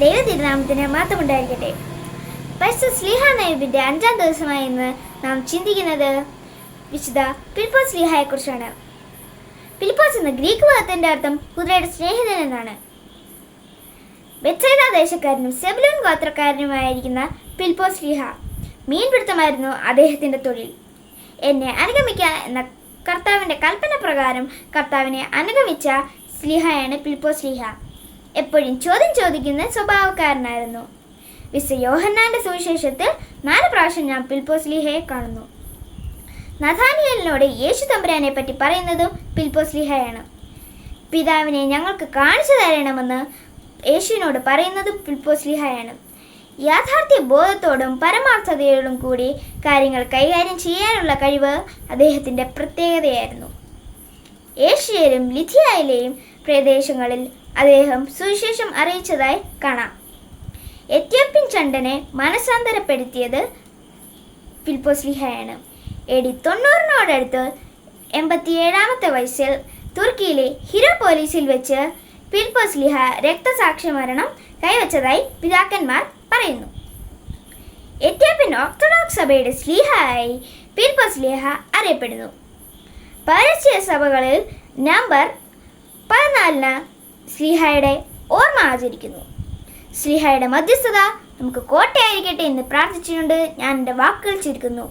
ദൈവ തിരുനാമത്തിന് മാത്രമുണ്ടായിരിക്കട്ടെ പരിശുദ്ധ സ്ലീഹ നൈബിന്റെ അഞ്ചാം ദിവസമായി ഇന്ന് നാം ചിന്തിക്കുന്നത് വിശുദ്ധ പിൽപ്പോസ് സ്ലീഹയെക്കുറിച്ചാണ്. കുറിച്ചാണ് പിലിപ്പോസ് എന്ന ഗ്രീക്ക് പദത്തിന്റെ അർത്ഥം കുതിരയുടെ സ്നേഹിതൻ എന്നാണ്. ബെത്സൈദ ദേശക്കാരനും സെബലൂൺ ഗോത്രക്കാരനുമായിരിക്കുന്ന പിൽപ്പോസ് സ്ലീഹ മീൻപിടുത്തമായിരുന്നു അദ്ദേഹത്തിന്റെ തൊഴിൽ. എന്നെ അനുഗമിക്കുക എന്ന കർത്താവിന്റെ കൽപ്പന പ്രകാരം കർത്താവിനെ അനുഗമിച്ച സ്ലിഹയാണ് പിൽപ്പോസ് ലീഹ എപ്പോഴും ചോദ്യം ചോദിക്കുന്ന സ്വഭാവക്കാരനായിരുന്നു. വിശ യോഹന്നാന്റെ സുവിശേഷത്തിൽ നാല് പ്രാവശ്യം ഞാൻ പിൽപോസ്ലിഹയെ ലീഹയെ കാണുന്നു. നഥാനിയലിനോട് യേശു തമ്പുരാനെ പറ്റി പറയുന്നതും പിൽപോസ്ലിഹയാണ് പിതാവിനെ ഞങ്ങൾക്ക് കാണിച്ചു തരണമെന്ന് യേശുവിനോട് പറയുന്നതും പിൽപോസ്ലിഹയാണ് യാഥാർത്ഥ്യ ബോധത്തോടും പരമാർത്ഥതയോടും കൂടി കാര്യങ്ങൾ കൈകാര്യം ചെയ്യാനുള്ള കഴിവ് അദ്ദേഹത്തിന്റെ പ്രത്യേകതയായിരുന്നു. ഏഷ്യയിലും ലിഥിയയിലെയും പ്രദേശങ്ങളിൽ അദ്ദേഹം സുവിശേഷം അറിയിച്ചതായി കാണാം. എത്യോപ്യൻ ചണ്ടനെ മനസാന്തരപ്പെടുത്തിയത് ഫിൽപ്പോസ്ലിഹയാണ് എ ഡി തൊണ്ണൂറിനോടടുത്ത് എൺപത്തിയേഴാമത്തെ വയസ്സിൽ തുർക്കിയിലെ ഹിരോ പോലീസിൽ വെച്ച് ഫിൽപ്പോസ്ലിഹ രക്തസാക്ഷിമരണം കൈവച്ചതായി പിതാക്കന്മാർ പറയുന്നു. എത്യോപ്യൻ ഓർത്തഡോക്സ് സഭയുടെ സ്ലീഹയായി ഫിൽപ്പോസ്ലിഹ അറിയപ്പെടുന്നു. പരസ്യ സഭകളിൽ നമ്പർ പതിനാലിന് ശ്രീഹയുടെ ഓർമ്മ ആചരിക്കുന്നു. ശ്രീഹയുടെ മധ്യസ്ഥത നമുക്ക് കോട്ടയായിരിക്കട്ടെ എന്ന് പ്രാർത്ഥിച്ചുകൊണ്ട് ഞാൻ എന്റെ വാക്കുകൾ ചുരുക്കുന്നു.